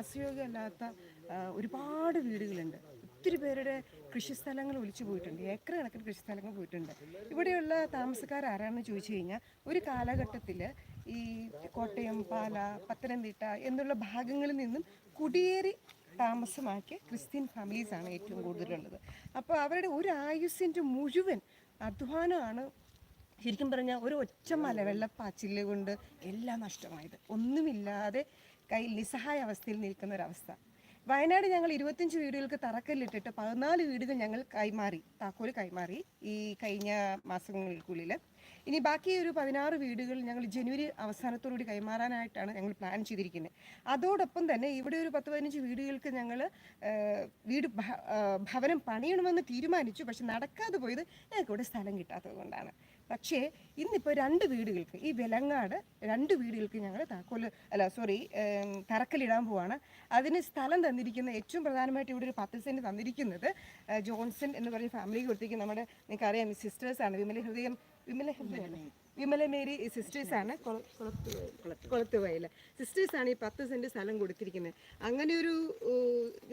വാസയോഗ്യമല്ലാത്ത ഒരുപാട് വീടുകളുണ്ട്. ഒത്തിരി പേരുടെ കൃഷിസ്ഥലങ്ങൾ ഒലിച്ചു പോയിട്ടുണ്ട്. ഏക്കർ കണക്കിന് കൃഷിസ്ഥലങ്ങൾ പോയിട്ടുണ്ട്. ഇവിടെയുള്ള താമസക്കാർ ആരാണെന്ന് ചോദിച്ചു കഴിഞ്ഞാൽ ഒരു കാലഘട്ടത്തിൽ ഈ കോട്ടയം പാല പത്തനംതിട്ട എന്നുള്ള ഭാഗങ്ങളിൽ നിന്നും കുടിയേറി താമസമാക്കിയ ക്രിസ്ത്യൻ ഫാമിലീസാണ് ഏറ്റവും കൂടുതലുള്ളത്. അപ്പോൾ അവരുടെ ഒരു ആയുസ്സിന്റെ മുഴുവൻ അധ്വാനമാണ് ശരിക്കും പറഞ്ഞാൽ ഒരു ഒറ്റ മലവെള്ളപ്പാച്ചിൽ കൊണ്ട് എല്ലാം നഷ്ടമായത്. ഒന്നുമില്ലാതെ കയ്യിൽ നിസ്സഹായ അവസ്ഥയിൽ നിൽക്കുന്ന ഒരവസ്ഥ വയനാട് ഞങ്ങൾ ഇരുപത്തഞ്ച് വീടുകൾക്ക് തറക്കല്ലിട്ടിട്ട് പതിനാല് വീടുകൾ ഞങ്ങൾ കൈമാറി താക്കോൽ കൈമാറി ഈ കഴിഞ്ഞ മാസങ്ങൾക്കുള്ളിൽ ഇനി ബാക്കി ഒരു പതിനാറ് വീടുകൾ ഞങ്ങൾ ജനുവരി അവസാനത്തോടുകൂടി കൈമാറാനായിട്ടാണ് ഞങ്ങൾ പ്ലാൻ ചെയ്തിരിക്കുന്നത് അതോടൊപ്പം തന്നെ ഇവിടെ ഒരു പത്ത് പതിനഞ്ച് വീടുകൾക്ക് ഞങ്ങൾ വീട് ഭവനം പണിയണമെന്ന് തീരുമാനിച്ചു. പക്ഷെ നടക്കാതെ പോയത് ഞങ്ങൾക്ക് ഇവിടെ സ്ഥലം കിട്ടാത്തത് കൊണ്ടാണ് പക്ഷേ ഇന്നിപ്പോൾ രണ്ട് വീടുകൾക്ക് ഈ വെലങ്ങാട് രണ്ട് വീടുകൾക്ക് ഞങ്ങൾ താക്കോൽ അല്ല സോറി തറക്കല്ലിടാൻ പോവാണ്. അതിന് സ്ഥലം തന്നിരിക്കുന്ന ഏറ്റവും പ്രധാനമായിട്ട് ഇവിടെ ഒരു പത്ത് സെന്റ് തന്നിരിക്കുന്നത് ജോൺസൺ എന്ന് പറഞ്ഞ ഫാമിലിക്ക് കൊടുത്തിരിക്കുന്ന നമ്മുടെ നിങ്ങൾക്ക് അറിയാം സിസ്റ്റേഴ്സാണ് വിമല ഹൃദയം വിമല ഹൃദയം വിമല മേരി സിസ്റ്റേഴ്സാണ് കൊളത്തുവയൽ സിസ്റ്റേഴ്സാണ് ഈ പത്ത് സെന്റ് സ്ഥലം കൊടുത്തിരിക്കുന്നത്. അങ്ങനെ ഒരു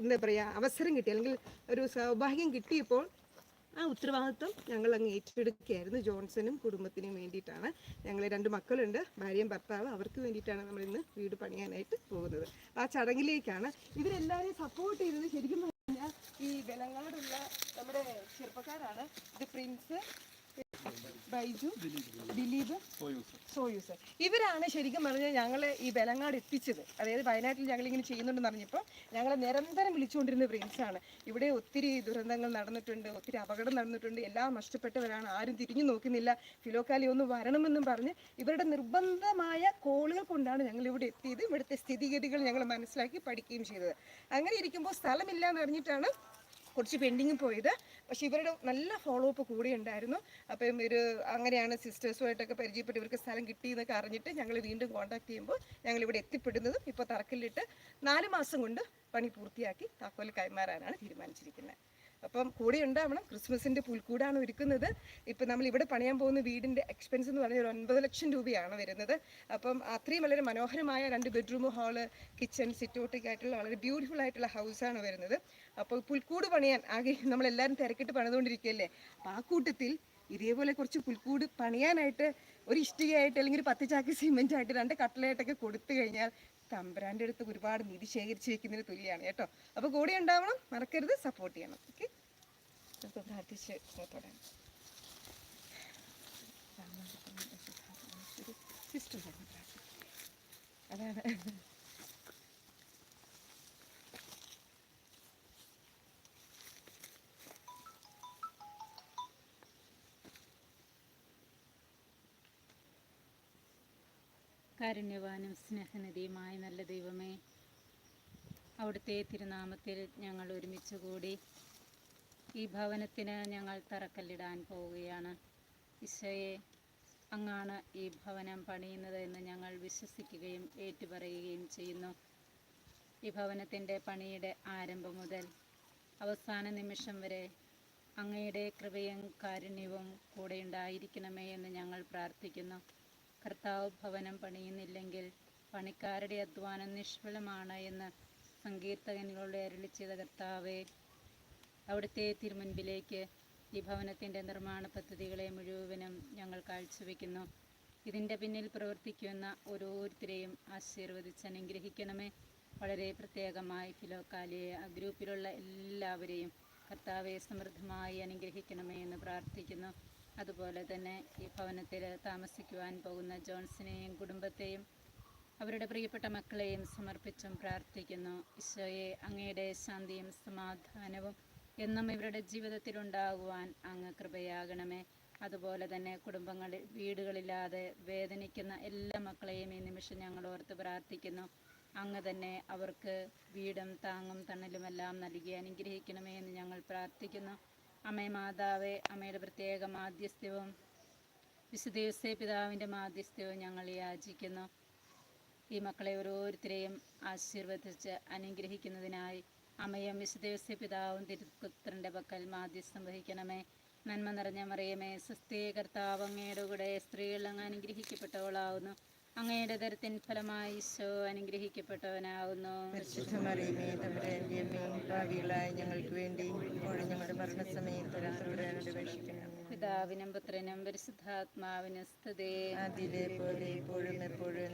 എന്താ പറയുക അവസരം കിട്ടി. അല്ലെങ്കിൽ ഒരു സൗഭാഗ്യം കിട്ടിയപ്പോൾ ആ ഉത്തരവാദിത്വം ഞങ്ങൾ അങ്ങ് ഏറ്റെടുക്കുകയായിരുന്നു. ജോൺസനും കുടുംബത്തിനും വേണ്ടിയിട്ടാണ്. ഞങ്ങൾ രണ്ട് മക്കളുണ്ട്. ഭാര്യയും ഭർത്താവ് അവർക്ക് വേണ്ടിയിട്ടാണ് നമ്മൾ ഇന്ന് വീട് പണിയാനായിട്ട് പോകുന്നത്. ആ ചടങ്ങിലേക്കാണ് ഇവരെല്ലാവരെയും സപ്പോർട്ട് ചെയ്തത്. ശരിക്കും പറഞ്ഞാൽ ഈ വെലങ്ങാടുള്ള നമ്മുടെ ചെറുപ്പക്കാരാണ്. ഇത് പ്രിൻസ് ബൈജു ദിലീപ് സോയൂസ് ഇവരാണ് ശരിക്കും പറഞ്ഞാൽ ഞങ്ങളെ ഈ വെലങ്ങാട് എത്തിച്ചത്. അതായത് വയനാട്ടിൽ ഞങ്ങൾ ഇങ്ങനെ ചെയ്യുന്നുണ്ടെന്ന് പറഞ്ഞപ്പോൾ ഞങ്ങളെ നിരന്തരം വിളിച്ചുകൊണ്ടിരുന്ന ഫ്രണ്ട്സാണ് ഇവിടെ ഒത്തിരി ദുരന്തങ്ങൾ നടന്നിട്ടുണ്ട് ഒത്തിരി അപകടം നടന്നിട്ടുണ്ട്. എല്ലാം നഷ്ടപ്പെട്ടവരാണ്. ആരും തിരിഞ്ഞു നോക്കുന്നില്ല. ഫിലോക്കാലി ഒന്ന് വരണമെന്നും പറഞ്ഞ് ഇവരുടെ നിർബന്ധമായ കോളുകൾ കൊണ്ടാണ് ഞങ്ങൾ ഇവിടെ എത്തിയത്. ഇവിടുത്തെ സ്ഥിതിഗതികൾ ഞങ്ങൾ മനസ്സിലാക്കി പഠിക്കുകയും ചെയ്തത്. അങ്ങനെ ഇരിക്കുമ്പോൾ സ്ഥലമില്ല എന്ന് അറിഞ്ഞിട്ടാണ് കുറച്ച് പെൻഡിങ് പോയത്. പക്ഷെ ഇവരുടെ നല്ല ഫോളോ അപ്പ് കൂടെ ഉണ്ടായിരുന്നു. അപ്പം ഒരു അങ്ങനെയാണ് സിസ്റ്റേഴ്സുമായിട്ടൊക്കെ പരിചയപ്പെട്ട് ഇവർക്ക് സ്ഥലം കിട്ടി എന്നൊക്കെ അറിഞ്ഞിട്ട് ഞങ്ങൾ വീണ്ടും കോൺടാക്ട് ചെയ്യുമ്പോൾ ഞങ്ങൾ ഇവിടെ എത്തിപ്പെടുന്നതും ഇപ്പോൾ തറക്കല്ലിട്ട് നാല് മാസം കൊണ്ട് പണി പൂർത്തിയാക്കി താക്കോൽ കൈമാറാനാണ് തീരുമാനിച്ചിരിക്കുന്നത്. അപ്പം കൂടെ ഉണ്ടാവണം. ക്രിസ്മസിന്റെ പുൽക്കൂടാണ് ഒരുക്കുന്നത്. ഇപ്പം നമ്മൾ ഇവിടെ പണിയാൻ പോകുന്ന വീടിന്റെ എക്സ്പെൻസ് എന്ന് പറഞ്ഞാൽ ഒൻപത് ലക്ഷം രൂപയാണ് വരുന്നത്. അപ്പം അത്രയും വളരെ മനോഹരമായ രണ്ട് ബെഡ്റൂം ഹാൾ കിച്ചൺ സിറ്റൗട്ടൊക്കെ ആയിട്ടുള്ള വളരെ ബ്യൂട്ടിഫുൾ ആയിട്ടുള്ള ഹൗസാണ് വരുന്നത്. അപ്പോൾ പുൽക്കൂട് പണിയാൻ ആകെ നമ്മളെല്ലാവരും തിരക്കിട്ട് പണിതുകൊണ്ടിരിക്കുകയല്ലേ? അപ്പം ആ കൂട്ടത്തിൽ ഇതേപോലെ കുറച്ച് പുൽക്കൂട് പണിയാനായിട്ട് ഒരു ഇഷ്ടികയായിട്ട് അല്ലെങ്കിൽ ഒരു പത്ത് ചാക്ക് സിമെന്റ് ആയിട്ട് രണ്ട് കട്ടലായിട്ടൊക്കെ കൊടുത്തു കഴിഞ്ഞാൽ തമ്പുരാന്റെ അടുത്ത് ഒരുപാട് നിധി ശേഖരിച്ച് വെക്കുന്നതിന് തുല്യമാണ് കേട്ടോ അപ്പോൾ കൂടെ ഉണ്ടാവണം മറക്കരുത് സപ്പോർട്ട് ചെയ്യണം ഓക്കെ നമുക്ക് പ്രാർത്ഥിച്ച് തുടങ്ങാം സിസ്റ്റർ അതാണ് കാരുണ്യവാനും സ്നേഹനിധിയുമായ നല്ല ദൈവമേ അവിടുത്തെ തിരുനാമത്തിൽ ഞങ്ങൾ ഒരുമിച്ച് കൂടി ഈ ഭവനത്തിന് ഞങ്ങൾ തറക്കല്ലിടാൻ പോവുകയാണ്. ഈശോയെ അങ്ങാണ് ഈ ഭവനം പണിയുന്നത് എന്ന് ഞങ്ങൾ വിശ്വസിക്കുകയും ഏറ്റുപറയുകയും ചെയ്യുന്നു. ഈ ഭവനത്തിന്റെ പണിയുടെ ആരംഭം മുതൽ അവസാന നിമിഷം വരെ അങ്ങയുടെ കൃപയും കാരുണ്യവും കൂടെ ഉണ്ടായിരിക്കണമേ എന്ന് ഞങ്ങൾ പ്രാർത്ഥിക്കുന്നു. കർത്താവ് ഭവനം പണിയുന്നില്ലെങ്കിൽ പണിക്കാരുടെ അധ്വാനം നിഷ്ഫലമാണ് എന്ന് സങ്കീർത്തകനിലൂടെ അരുളി ചെയ്ത കർത്താവെ അവിടുത്തെ തിരുമുൻപിലേക്ക് ഈ ഭവനത്തിന്റെ നിർമ്മാണ പദ്ധതികളെ മുഴുവനും ഞങ്ങൾ കാഴ്ചവെക്കുന്നു. ഇതിന്റെ പിന്നിൽ പ്രവർത്തിക്കുന്ന ഓരോരുത്തരെയും ആശീർവദിച്ച് അനുഗ്രഹിക്കണമേ. വളരെ പ്രത്യേകമായി ഫിലോക്കാലിയെ ആ ഗ്രൂപ്പിലുള്ള എല്ലാവരെയും കർത്താവെ സമൃദ്ധമായി അനുഗ്രഹിക്കണമേ എന്ന് പ്രാർത്ഥിക്കുന്നു. അതുപോലെ തന്നെ ഈ ഭവനത്തിൽ താമസിക്കുവാൻ പോകുന്ന ജോൺസിനെയും കുടുംബത്തെയും അവരുടെ പ്രിയപ്പെട്ട മക്കളെയും സമർപ്പിച്ചും പ്രാർത്ഥിക്കുന്നു. ഈശോയെ അങ്ങയുടെ ശാന്തിയും സമാധാനവും എന്നും ഇവരുടെ ജീവിതത്തിൽ ഉണ്ടാകുവാൻ അങ്ങ് കൃപയാകണമേ. അതുപോലെ തന്നെ കുടുംബങ്ങളിൽ വീടുകളില്ലാതെ വേദനിക്കുന്ന എല്ലാ മക്കളെയും ഈ നിമിഷം ഞങ്ങൾ ഓർത്ത് പ്രാർത്ഥിക്കുന്നു. അങ്ങ് തന്നെ അവർക്ക് വീടും താങ്ങും തണലുമെല്ലാം നൽകി അനുഗ്രഹിക്കണമേ എന്ന് ഞങ്ങൾ പ്രാർത്ഥിക്കുന്നു. അമ്മേ മാതാവേ അമ്മയുടെ പ്രത്യേക മാധ്യസ്ഥ്യവും വിശുദ്ധ പിതാവിന്റെ മാധ്യസ്ഥ്യവും ഞങ്ങൾ യാചിക്കുന്നു. ഈ മക്കളെ ഓരോരുത്തരെയും ആശീർവദിച്ച് അനുഗ്രഹിക്കുന്നതിനായി അമ്മയും വിശുദ്ധ പിതാവും തിരുപുത്രന്റെ പക്കൽ മാധ്യസ്ഥം വഹിക്കണമേ. നന്മ നിറഞ്ഞ മറിയമേ സുസ്ഥീ കർത്താവ് അങ്ങയുടെ കൂടെ സ്ത്രീകൾ അങ്ങ് അനുഗ്രഹിക്കപ്പെട്ടവളാവുന്നു. അങ്ങയുടെ ദരത്തിൻ ഫലമായി ഈശോ അനുഗ്രഹിക്കപ്പെട്ടവനാവുന്നു. ഞങ്ങൾക്ക് വേണ്ടി ഞങ്ങളുടെ മരണസമയത്ത് പിതാവിനും പുത്രനും പരിശുദ്ധാത്മാവിനും സ്തുതി. അതിലെ പോലെ ഇപ്പോഴും എപ്പോഴും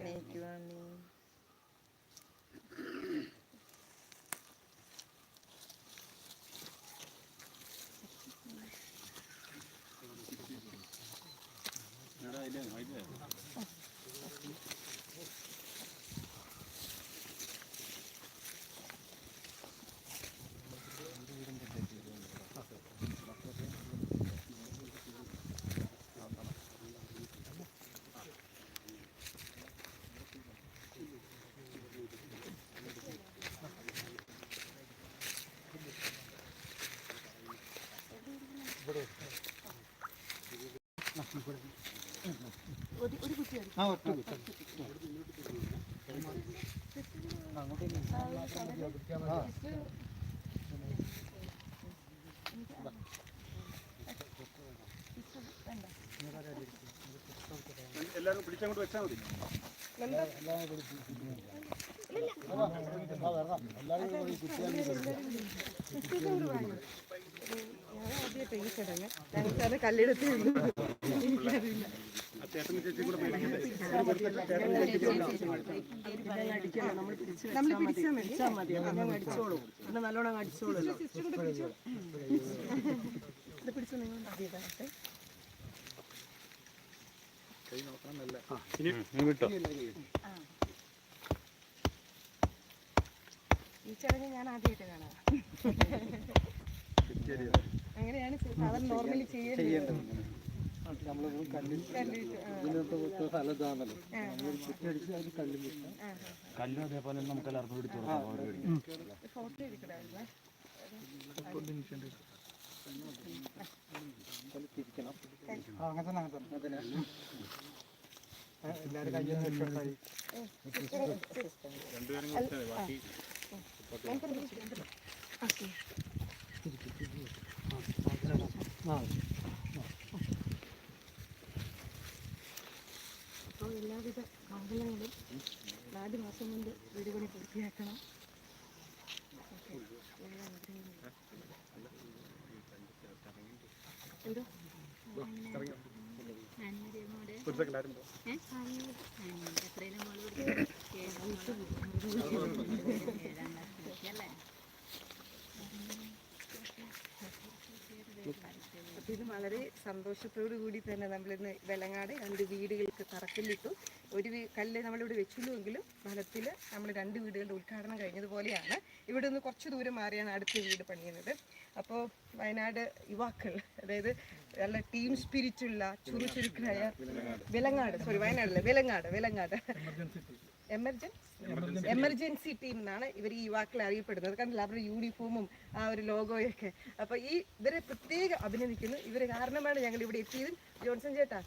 എന്നേക്കുവാമേ എല്ലാവരും പിടിച്ചങ്ങോട്ട് വെച്ചാൽ മതി ഞാൻ ഈ നമ്മൾ നല്ലോണം ഇത് ഈ ചടങ്ങ് ഞാൻ ആദ്യമായിട്ട് കാണാം അങ്ങനെയാണ് സാധാരണ നോർമലി ചെയ്യേണ്ടത്. കല്ലിട്ട്, ആ. കല്ലും അതേപോലെ നമുക്ക് എല്ലാവർക്കും എടുത്തു ഫോട്ടോ എടുക്കണമായിരുന്നേ രണ്ടുപേരും കൂടെ ബാക്കി അപ്പോൾ എല്ലാവിധ മംഗളങ്ങളും നാല് മാസം കൊണ്ട് വീട് പണി പൂർത്തിയാക്കണം. എന്തോ ഒരു സെക്കൻഡ് ആരും പോ. അപ്പോൾ ഇത് വളരെ സന്തോഷത്തോടു കൂടി തന്നെ നമ്മളിന്ന് വെലങ്ങാട് രണ്ട് വീടുകൾക്ക് തറക്കല്ലിട്ടു. ഒരു കല്ല് നമ്മളിവിടെ വെച്ചുള്ളൂവെങ്കിലും ഫലത്തിൽ നമ്മൾ രണ്ട് വീടുകളുടെ ഉദ്ഘാടനം കഴിഞ്ഞതുപോലെയാണ്. ഇവിടെ നിന്ന് കുറച്ച് ദൂരം മാറിയാണ് അടുത്ത വീട് പണിയുന്നത്. അപ്പോൾ വയനാട് യുവാക്കൾ അതായത് നല്ല ടീം സ്പിരിറ്റുള്ള ചുറുചുരുക്കനായ Vilangad. Sorry വയനാടല്ല Vilangad Vilangad. Emergency emergency team എന്നാണ് ഇവർ ഈ വാക്കിൽ അറിയപ്പെടുന്നത്. കണ്ടില്ല? അവരുടെ യൂണിഫോമും ആ ഒരു ലോഗോയൊക്കെ അപ്പൊ ഈ ഇവരെ പ്രത്യേകം അഭിനന്ദിക്കുന്നു. ഇവർ കാരണമാണ് ഞങ്ങൾ ഇവിടെ എത്തിയത്. ജോൺസൺ ചേട്ടാ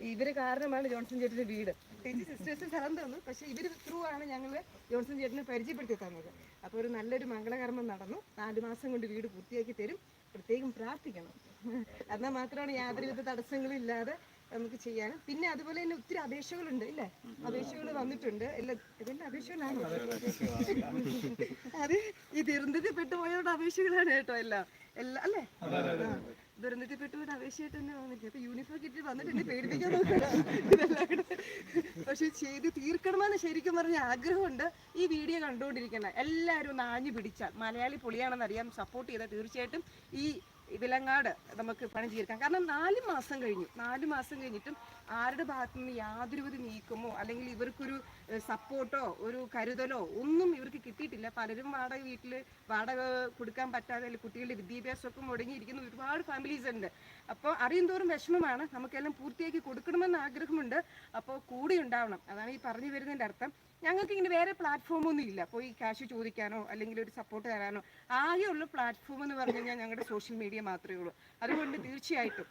ഇവർ കാരണമാണ് ജോൺസൺ ചേട്ടന്റെ വീട്. ചേച്ചി സിസ്റ്റേഴ്സ് സ്ഥലം തന്നു. പക്ഷെ ഇവർ ത്രൂ ആണ് ഞങ്ങൾ ജോൺസൺ ചേട്ടനെ പരിചയപ്പെടുത്തി തന്നത്. അപ്പോൾ ഒരു നല്ലൊരു മംഗളകർമ്മം നടന്നു. നാല് മാസം കൊണ്ട് വീട് പൂർത്തിയാക്കി തരും. പ്രത്യേകം പ്രാർത്ഥിക്കണം. എന്നാൽ മാത്രമാണ് യാതൊരുവിധ തടസ്സങ്ങളും ഇല്ലാതെ നമുക്ക് ചെയ്യാനും പിന്നെ അതുപോലെ തന്നെ ഒത്തിരി അപേക്ഷകളുണ്ട് ഇല്ലേ? അപേക്ഷകൾ വന്നിട്ടുണ്ട്. ഇതെല്ലാം അപേക്ഷകളാണ്? അത് ഈ ദുരന്തത്തിൽ പെട്ടുപോയവരുടെ അപേക്ഷകളാണ് കേട്ടോ എല്ലാം. എല്ലാം അല്ലേ? ആ. ഒരു അപേക്ഷയായിട്ട് തന്നെ വന്നിട്ട് അപ്പൊ യൂണിഫോം കിട്ടി വന്നിട്ട് എന്നെ പേടിപ്പിക്കാൻ നോക്കണം. പക്ഷെ ചെയ്ത് തീർക്കണമെന്ന് ശരിക്കും പറഞ്ഞ ആഗ്രഹമുണ്ട് ഈ വീഡിയോ കണ്ടുകൊണ്ടിരിക്കേണ്ട എല്ലാവരും ഒന്ന് ആഞ്ഞു പിടിച്ചാൽ മലയാളി പൊളിയാണെന്ന് അറിയാം സപ്പോർട്ട് ചെയ്താൽ തീർച്ചയായിട്ടും ഈ വിലങ്ങാട് നമുക്ക് പണി തീർക്കാം. കാരണം നാല് മാസം കഴിഞ്ഞു. നാല് മാസം കഴിഞ്ഞിട്ടും ആരുടെ ഭാഗത്തു നിന്ന് യാതൊരുവിധ നീക്കമോ അല്ലെങ്കിൽ ഇവർക്കൊരു സപ്പോർട്ടോ ഒരു കരുതലോ ഒന്നും ഇവർക്ക് കിട്ടിയിട്ടില്ല. പലരും വാടക വീട്ടിൽ വാടക കൊടുക്കാൻ പറ്റാതെ അല്ലെങ്കിൽ കുട്ടികളുടെ വിദ്യാഭ്യാസമൊക്കെ മുടങ്ങിയിരിക്കുന്ന. ഒരുപാട് ഫാമിലീസ് ഉണ്ട്. അപ്പോൾ അറിയും തോറും വിഷമമാണ്. നമുക്കെല്ലാം പൂർത്തിയാക്കി കൊടുക്കണമെന്ന് ആഗ്രഹമുണ്ട്. അപ്പോൾ കൂടെ ഉണ്ടാവണം. അതാണ് ഈ പറഞ്ഞു വരുന്നതിന്റെ അർത്ഥം. ഞങ്ങൾക്ക് ഇങ്ങനെ വേറെ പ്ലാറ്റ്ഫോം ഒന്നും ഇല്ല. പോയി ക്യാഷ് ചോദിക്കാനോ അല്ലെങ്കിൽ ഒരു സപ്പോർട്ട് തരാനോ ആകെയുള്ള പ്ലാറ്റ്ഫോം എന്ന് പറഞ്ഞു കഴിഞ്ഞാൽ ഞങ്ങളുടെ സോഷ്യൽ മീഡിയ മാത്രമേ ഉള്ളൂ. അതുകൊണ്ട് തീർച്ചയായിട്ടും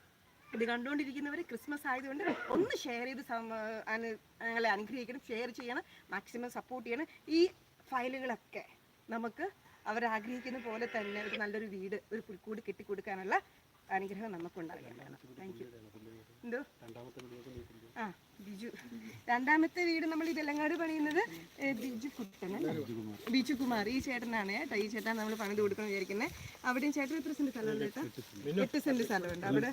ഇത് കണ്ടുകൊണ്ടിരിക്കുന്നവർ ക്രിസ്മസ് ആയതുകൊണ്ട് ഒന്ന് ഷെയർ ചെയ്ത് ഞങ്ങളെ അനുഗ്രഹിക്കണം ഷെയർ ചെയ്യണം മാക്സിമം സപ്പോർട്ട് ചെയ്യണം. ഈ ഫയലുകളൊക്കെ നമുക്ക് അവരാഗ്രഹിക്കുന്ന പോലെ തന്നെ ഒരു നല്ലൊരു വീട് ഒരു പുൽക്കൂട് കെട്ടിക്കൊടുക്കാനുള്ള അനുഗ്രഹം നമുക്കുണ്ടാകേണ്ടതാണ്. താങ്ക് യു എന്തോ? ആ. ബിജു. രണ്ടാമത്തെ വീട് നമ്മൾ ഈ വെല്ലങ്ങാട് പണിയുന്നത് ബിജു കുട്ടൻ ബിജു കുമാർ. ഈ ചേട്ടനാണ് കേട്ടോ. ഈ ചേട്ടൻ നമ്മൾ പണിത് കൊടുക്കണം വിചാരിക്കുന്നത് അവിടെയും ചേട്ടൻ എത്ര സെന്റ് സ്ഥലമുണ്ട് കേട്ടോ? എട്ട് സെന്റ് സ്ഥലമുണ്ട്. അവിടെ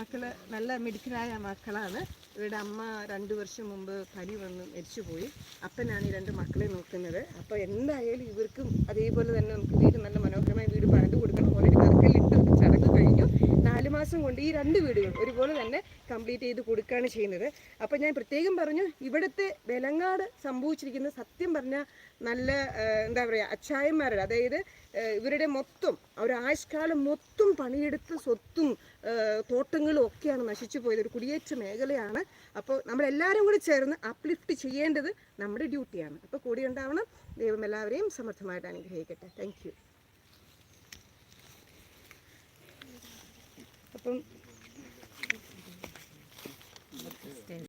മക്കൾ നല്ല മിടുക്കരായ മക്കളാണ്. ഇവരുടെ അമ്മ രണ്ടു വർഷം മുമ്പ് പനി വന്ന് മരിച്ചുപോയി. അപ്പനാണ് ഈ രണ്ട് മക്കളെ നോക്കുന്നത്. അപ്പോൾ എന്തായാലും ഇവർക്കും അതേപോലെ തന്നെ നമുക്ക് വീട് നല്ല മനോഹരമായ വീട് പണിത് കൊടുക്കണം തറക്കല്ലിട്ട് ചടങ്ങ് കഴിഞ്ഞു നാല് മാസം കൊണ്ട് ഈ രണ്ട് വീടുകൾ ഒരുപോലെ തന്നെ കംപ്ലീറ്റ് ചെയ്ത് കൊടുക്കുകയാണ് ചെയ്യുന്നത്. അപ്പോൾ ഞാൻ പ്രത്യേകം പറഞ്ഞു ഇവിടുത്തെ വെലങ്ങാട് സംഭവിച്ചിരിക്കുന്ന സത്യം പറഞ്ഞാൽ നല്ല എന്താ പറയുക അച്ചായന്മാരുടെ അതായത് ഇവരുടെ മൊത്തം ഒരു ആയുഷ്കാലം മൊത്തം പണിയെടുത്ത് സ്വത്തും തോട്ടങ്ങളും ഒക്കെയാണ് നശിച്ചു പോയത്. ഒരു കുടിയേറ്റ മേഖലയാണ്. അപ്പോൾ നമ്മളെല്ലാവരും കൂടി ചേർന്ന് അപ്ലിഫ്റ്റ് ചെയ്യേണ്ടത് നമ്മുടെ ഡ്യൂട്ടിയാണ് അപ്പോൾ കൂടി ഉണ്ടാവണം ദൈവം എല്ലാവരെയും സമർത്ഥമായിട്ട് അനുഗ്രഹിക്കട്ടെ. താങ്ക് അപ്പം